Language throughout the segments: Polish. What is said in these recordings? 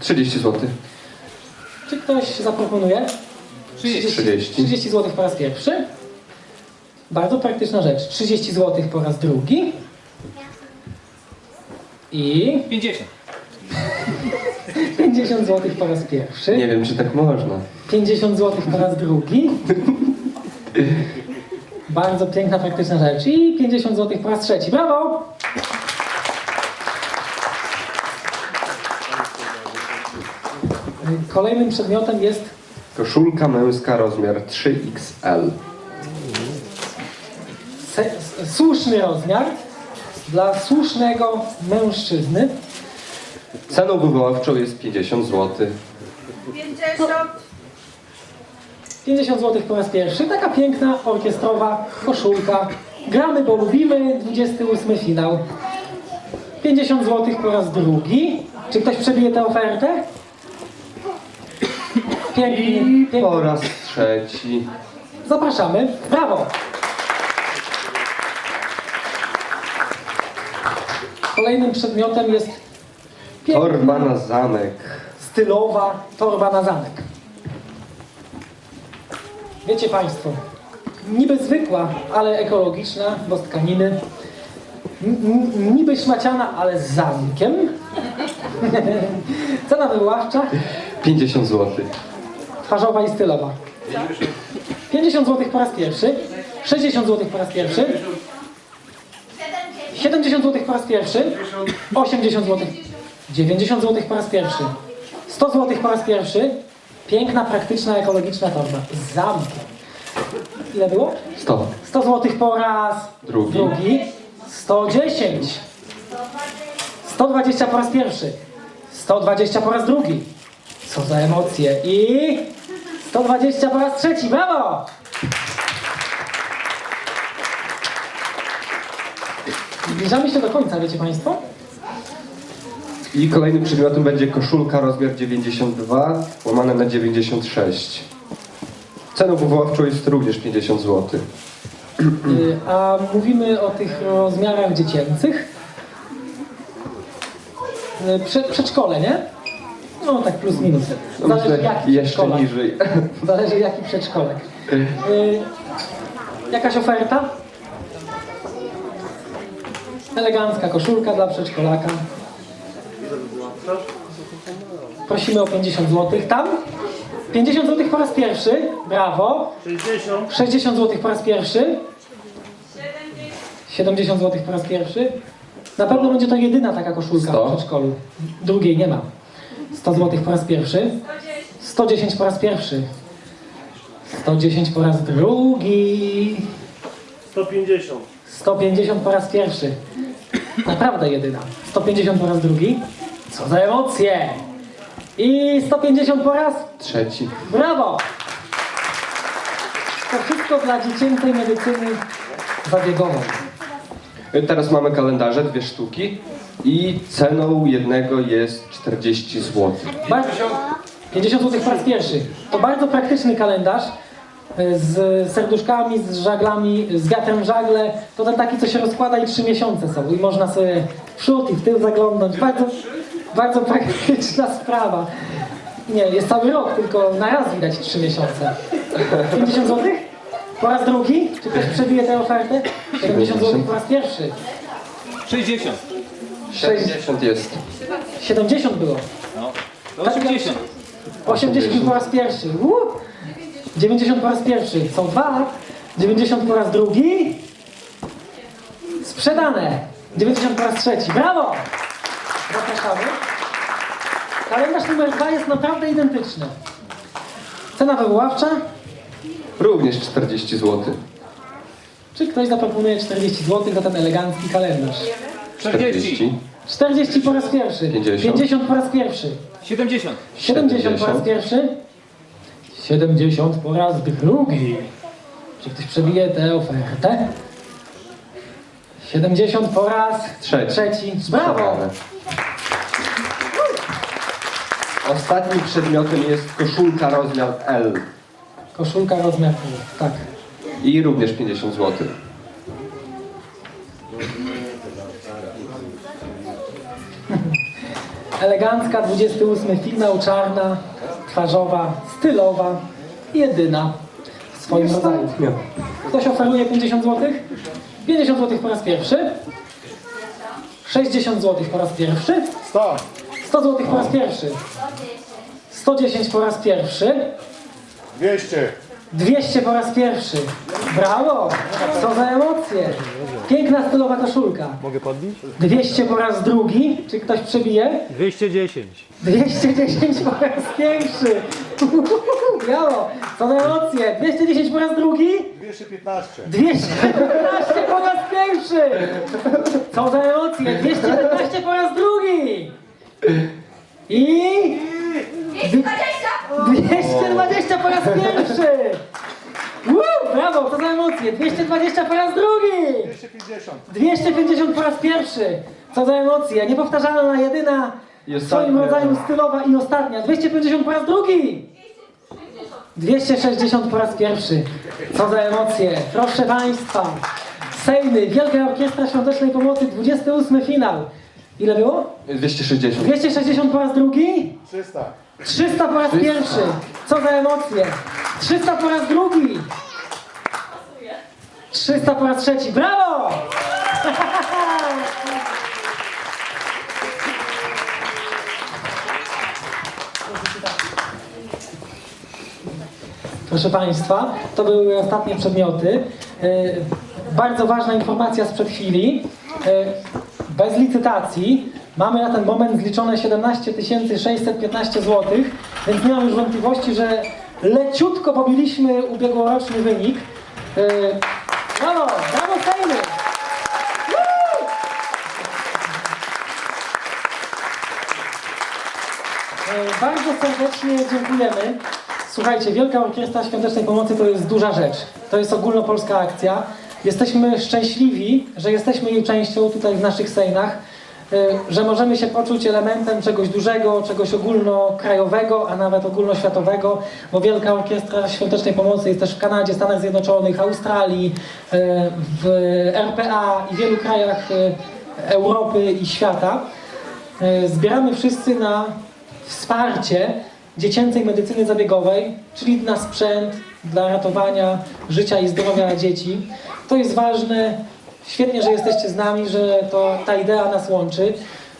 30 zł. Czy ktoś zaproponuje? 30. 30 zł po raz pierwszy. Bardzo praktyczna rzecz. 30 zł po raz drugi. I 50. 50 zł po raz pierwszy. Nie wiem, czy tak można. 50 zł po raz drugi. Bardzo piękna, praktyczna rzecz. I 50 zł po raz trzeci. Brawo! Kolejnym przedmiotem jest Koszulka męska rozmiar 3XL. se- słuszny rozmiar dla słusznego mężczyzny. Ceną wywoławczą jest 50 zł. 50. 50 zł po raz pierwszy. Taka piękna, orkiestrowa koszulka. Gramy, bo lubimy. 28 finał. 50 zł po raz drugi. Czy ktoś przebije tę ofertę? Pięknie, I po pięknie. raz trzeci. Zapraszamy. Brawo! Kolejnym przedmiotem jest piękna, Torba na zamek. stylowa torba na zamek. Wiecie Państwo, niby zwykła, ale ekologiczna, bo z tkaniny. N- n- niby szmaciana, ale z zamkiem. Cena wywoławcza, 50 zł. Twarzowa i stylowa. 50 zł po raz pierwszy, 60 zł po raz pierwszy, 70 zł po raz pierwszy, 80 zł, 90 zł po raz pierwszy, 100 zł po raz pierwszy, piękna, praktyczna, ekologiczna torba z zamkiem. Ile było? 100. 100 zł po raz Drugi. drugi 110. 120 po raz pierwszy. 120 po raz drugi. Co za emocje. I 120 po raz trzeci. Brawo! Zbliżamy się do końca, wiecie Państwo? I kolejnym przedmiotem będzie koszulka rozmiar 92 łamane na 96. Ceną wywoławczą jest również 50 zł. Y, A mówimy o tych rozmiarach dziecięcych. Y, Prze przedszkole, nie? No tak plus minus. No Zależy jaki jeszcze przedszkolak. niżej. Zależy jaki przedszkolek. Y, jakaś oferta? Elegancka koszulka dla przedszkolaka. Prosimy o 50 zł. Tam? 50 zł po raz pierwszy. Brawo. 60. 60 zł po raz pierwszy. 70 zł po raz pierwszy. Na pewno będzie to jedyna taka koszulka 100? w przedszkolu. Drugiej nie ma. 100 zł po raz pierwszy. 110 po raz pierwszy. 110 po raz drugi. 150. 150 po raz pierwszy. Naprawdę jedyna. 150 po raz drugi. Co za emocje! I 150 po raz Trzeci. Brawo! To wszystko dla dziecięcej medycyny zabiegowej. Teraz mamy kalendarze, dwie sztuki. I ceną jednego jest 40 zł. Bar- 50 zł po raz pierwszy. To bardzo praktyczny kalendarz e, z serduszkami, z żaglami, z wiatrem w żagle. To ten taki, co się rozkłada i trzy miesiące są. I można sobie w przód i w tył zaglądnąć. Bardzo, bardzo praktyczna sprawa. Nie, jest cały rok, tylko na raz widać trzy miesiące. 50 zł? Po raz drugi? Czy ktoś przebije tę ofertę? 70 zł po raz pierwszy. 60. 60 jest. 70 było. No. To 80. 80 po raz pierwszy. Uuu. 90 po raz pierwszy. Są dwa. 90 po raz drugi. Sprzedane. 90 po raz trzeci. Brawo! Zapraszamy. Kalendarz numer dwa jest naprawdę identyczny. Cena wywoławcza. Również 40 zł. Czy ktoś zaproponuje 40 zł za ten elegancki kalendarz? 40. 40 po raz pierwszy. 50. 50 po raz pierwszy. 70. 70 po raz 70. pierwszy. 70 po raz drugi. Czy ktoś przebije tę ofertę? 70 po raz Trzeci. trzeci. Brawo! Ostatnim przedmiotem jest koszulka rozmiar L. Koszulka rozmiar pół. Tak. I również 50 zł. Elegancka, 28 finał, czarna, twarzowa, stylowa, jedyna w swoim rodzaju. Nie. Ktoś oferuje 50 zł? 50 zł po raz pierwszy. 60 zł po raz pierwszy. 100. 100 zł po raz pierwszy. 110 po raz pierwszy. 200. 200 po raz pierwszy. Brawo! Co za emocje! Piękna stylowa koszulka. Mogę podbić? 200 po raz drugi. Czy ktoś przebije? 210. 210 po raz pierwszy. Brawo! Co za emocje! 210 po raz drugi. 215. 215 po raz pierwszy! Co za emocje! 215 po raz drugi! I 220 po raz pierwszy! Woo, brawo, co za emocje! 220 po raz drugi! 250. 250 po raz pierwszy! Co za emocje! Niepowtarzalna, jedyna I w swoim ostatnia. rodzaju stylowa i ostatnia. 250 po raz drugi! 260 po raz pierwszy. Co za emocje. Proszę Państwa. Sejmy, Wielka Orkiestra Świątecznej Pomocy, 28 finał. Ile było? 260. 260 po raz drugi? 300. 300 po raz pierwszy. Co za emocje. 300 po raz drugi. 300 po raz trzeci. Brawo! Proszę Państwa, to były ostatnie przedmioty. E, Bardzo ważna informacja sprzed chwili. E, Bez licytacji mamy na ten moment zliczone 17 615 zł, więc nie mam już wątpliwości, że leciutko pobiliśmy ubiegłoroczny wynik. E, Brawo, brawo Sejmy! Bardzo serdecznie dziękujemy. Słuchajcie, Wielka Orkiestra Świątecznej Pomocy to jest duża rzecz. To jest ogólnopolska akcja. Jesteśmy szczęśliwi, że jesteśmy jej częścią tutaj w naszych sejnach, e, że możemy się poczuć elementem czegoś dużego, czegoś ogólnokrajowego, a nawet ogólnoświatowego, bo Wielka Orkiestra Świątecznej Pomocy jest też w Kanadzie, Stanach Zjednoczonych, Australii, e, w RPA i wielu krajach e, Europy i świata. Zbieramy wszyscy na wsparcie dziecięcej medycyny zabiegowej, czyli na sprzęt dla ratowania życia i zdrowia dzieci. To jest ważne. Świetnie, że jesteście z nami, że to ta idea nas łączy.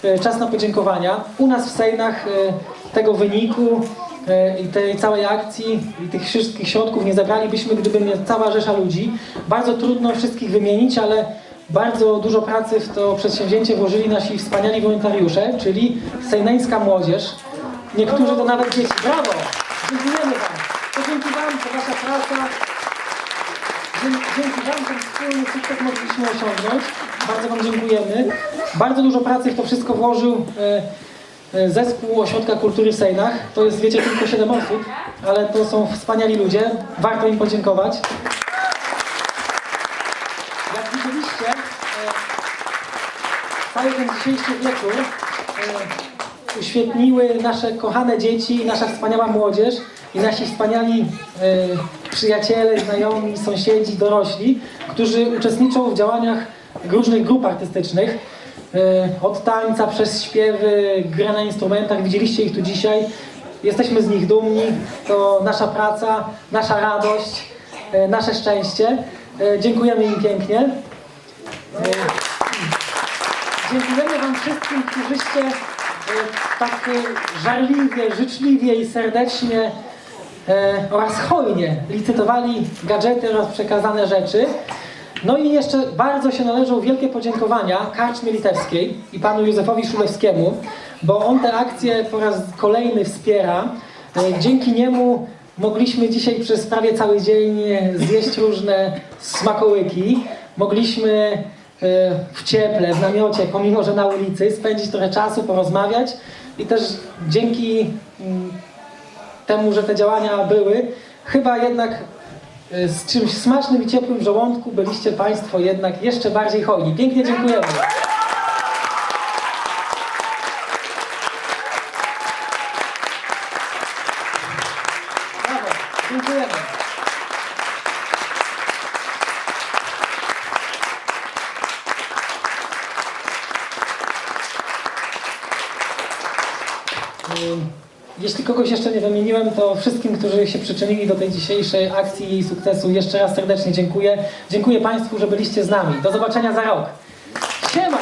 E, Czas na podziękowania. U nas w Sejnach e, tego wyniku e, i tej całej akcji i tych wszystkich środków nie zabralibyśmy, gdyby nie cała rzesza ludzi. Bardzo trudno wszystkich wymienić, ale bardzo dużo pracy w to przedsięwzięcie włożyli nasi wspaniali wolontariusze, czyli sejneńska młodzież. Niektórzy to nawet dzieci. Brawo! Dziękujemy Wam. To dzięki Wam, to Wasza praca. Dzięki, Wam ten wspólny sukces mogliśmy osiągnąć. Bardzo Wam dziękujemy. Bardzo dużo pracy w to wszystko włożył e, e, zespół Ośrodka Kultury w Sejnach. To jest, wiecie, tylko 7 osób, ale to są wspaniali ludzie. Warto im podziękować. Jak widzieliście, e, cały ten dzisiejszy wieczór uświetniły nasze kochane dzieci, nasza wspaniała młodzież i nasi wspaniali e, przyjaciele, znajomi, sąsiedzi, dorośli, którzy uczestniczą w działaniach różnych grup artystycznych. E, Od tańca przez śpiewy, grę na instrumentach, widzieliście ich tu dzisiaj. Jesteśmy z nich dumni, to nasza praca, nasza radość, e, nasze szczęście. Dziękujemy im pięknie. Dziękujemy Wam wszystkim, którzyście tak żarliwie, życzliwie i serdecznie e, oraz hojnie licytowali gadżety oraz przekazane rzeczy. No i jeszcze bardzo się należą wielkie podziękowania Karczmie Litewskiej i panu Józefowi Szulewskiemu, bo on tę akcję po raz kolejny wspiera. E, Dzięki niemu mogliśmy dzisiaj przez prawie cały dzień zjeść różne smakołyki. Mogliśmy w cieple, w namiocie, pomimo że na ulicy, spędzić trochę czasu, porozmawiać i też dzięki mm, temu, że te działania były, chyba jednak e, z czymś smacznym i ciepłym w żołądku byliście Państwo jednak jeszcze bardziej hojni. Pięknie dziękujemy. Brawo, dziękujemy. Jeśli kogoś jeszcze nie wymieniłem, to wszystkim, którzy się przyczynili do tej dzisiejszej akcji i jej sukcesu, jeszcze raz serdecznie dziękuję. Dziękuję Państwu, że byliście z nami. Do zobaczenia za rok. Siema!